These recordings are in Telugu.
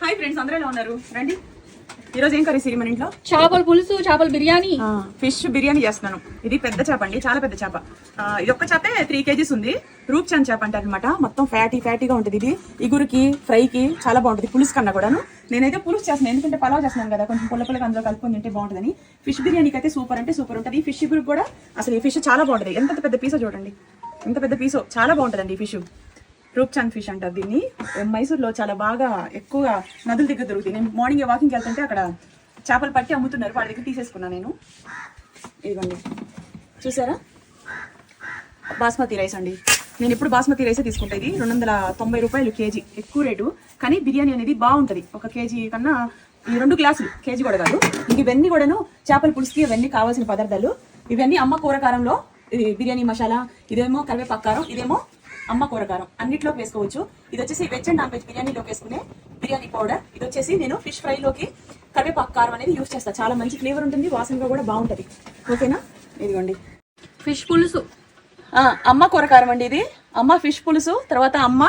హాయ్ ఫ్రెండ్స్ అందరూ ఎలా ఉన్నారు? రండి. ఈరోజు ఏం కర్రీ సిరి మన ఇంట్లో? చేపల పులుసు చేపల బిర్యానీ. ఫిష్ బిర్యానీ చేస్తున్నాను. ఇది పెద్ద చేప అండి చాలా పెద్ద చేప. ఇది ఒక్క చేపే త్రీ కేజీస్ ఉంది. రూప్ చంద్ చేప అంటారు అనమాట మొత్తం ఫ్యాటీ ఫ్యాటీగా ఉంటుంది ఇది. ఇగురికి ఫ్రైకి చాలా బాగుంటుంది పులుసు కన్నా కూడాను. నేనైతే పులుసు చేస్తున్నాను ఎందుకంటే పలావ్ చేస్తున్నాను కదా కొంచెం పుల్ల పుల్లగా అందులో కలుపుకొని తింటే బాగుంటుందని. ఫిష్ బిర్యానీకి అయితే సూపర్ అంటే సూపర్ ఉంటుంది. ఈ ఫిష్ ఇగురు కూడా అసలు ఈ ఫిష్ చాలా బాగుంటుంది. ఎంత పెద్ద పీసో చూడండి. ఎంత పెద్ద పీసో చాలా బాగుంటుందండి ఈ ఫిష్. రూప్చాంద్ ఫిష్ అంటారు దీన్ని. మైసూర్లో చాలా బాగా ఎక్కువగా నదుల దగ్గర దొరుకుతాయి నేను మార్నింగ్ వాకింగ్ వెళ్తుంటే అక్కడ చేపలు పట్టి అమ్ముతున్నారు. వాడి దగ్గర తీసేసుకున్నా నేను. ఇదిగోండి. చూసారా? బాస్మతి రైస్ అండి. నేను ఎప్పుడు బాస్మతి రైసే తీసుకుంటా ఇది. రెండు వందల తొంభై రూపాయలు కేజీ. ఎక్కువ రేటు. కానీ బిర్యానీ అనేది బాగుంటుంది. ఒక కేజీ కన్నా ఈ రెండు గ్లాసులు. కేజీ కూడా కాదు. ఇంక ఇవన్నీ కూడాను చేపల పులుసుకి ఇవన్నీ కావాల్సిన పదార్థాలు. ఇవన్నీ అమ్మ కూరకారంలో ఇది బిర్యానీ మసాలా ఇదేమో కరివేపాకారం ఇదేమో అమ్మ కూరకారం అన్నిట్లోకి వేసుకోవచ్చు. ఇది వచ్చేసి వెజ్ అండ్ నాన్ వెజ్ బిర్యానీలోకి వేసుకునే బిర్యానీ పౌడర్. ఇది వచ్చేసి నేను ఫిష్ ఫ్రైలోకి కరివేపాకు కారం అనేది యూస్ చేస్తాను చాలా మంచి ఫ్లేవర్ ఉంటుంది వాసనగా కూడా బాగుంటుంది. ఓకేనా? ఇదిగోండి. ఫిష్ పులుసు. ఆ, అమ్మ కూరకారం అండి ఇది. అమ్మ ఫిష్ పులుసు తర్వాత అమ్మ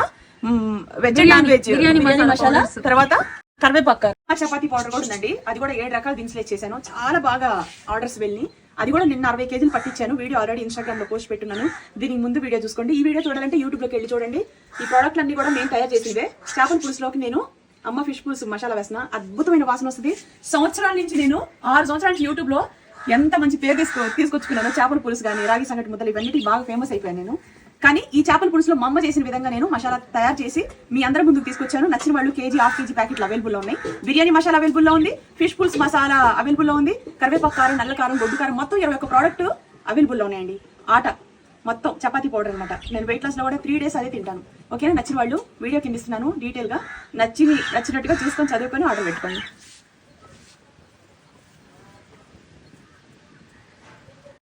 veg and non veg biryani masala తర్వాత కరివేపాకు చపాతీ పౌడర్ కూడా ఉందండి. అది కూడా ఏడు రకాల దినుసులు చేశాను చాలా బాగా ఆర్డర్స్ వెళ్ళి అది కూడా నిన్న అరవై కేజీలు పట్టించాను. వీడియో ఆల్రెడీ ఇన్స్టాగ్రామ్లో పోస్ట్ పెట్టున్నాను. దీనికి ముందు వీడియో చూసుకోండి. ఈ వీడియో చూడాలంటే యూట్యూబ్లోకి వెళ్ళి చూడండి. ఈ ప్రోడక్ట్ అన్ని కూడా నేను తయారు చేసిందే. చేపల పులుసులోకి నేను అమ్మ ఫిష్ పులుసు మసాలా వేసిన అద్భుతమైన వాసన వస్తుంది. సంవత్సరాల నుంచి నేను ఆరు సంవత్సరాల నుంచి యూట్యూబ్లో ఎంత మంచి పేరు తీసుకో తీసుకొచ్చుకున్నాను చేపల పులుసు కానీ రాగి సంగటి ముద్దలు ఇవన్నీ బాగా ఫేమస్ అయిపోయాను నేను. కానీ ఈ చేపల పులుసులో మా అమ్మ చేసిన విధంగా నేను మసాలా తయారు చేసి మీ అందరి ముందుకు తీసుకొచ్చాను. నచ్చిన వాళ్ళు కేజీ హాఫ్ కేజీ ప్యాకెట్లు అవైలబుల్లో ఉన్నాయి. బిర్యానీ మసాలా అవైలబుల్లో ఉంది. ఫిష్ పులుసు మసాలా అవైలబుల్లో ఉంది. కరివేపాకు కారం నల్ల కారం గొడ్డు కారం మొత్తం ఇరవై ఒక్క ప్రోడక్ట్ అవైలబుల్లో ఉన్నాయండి. ఆట మొత్తం చపాతీ పౌడర్ అనమాట నేను వెయిట్ లాస్లో కూడా త్రీ డేస్ అదే తింటాను. ఓకేనా నచ్చిన వాళ్ళు వీడియో కింద ఇస్తున్నాను. డీటెయిల్గా నచ్చి నచ్చినట్టుగా చూసుకొని చదువుకొని ఆర్డర్ పెట్టుకోండి.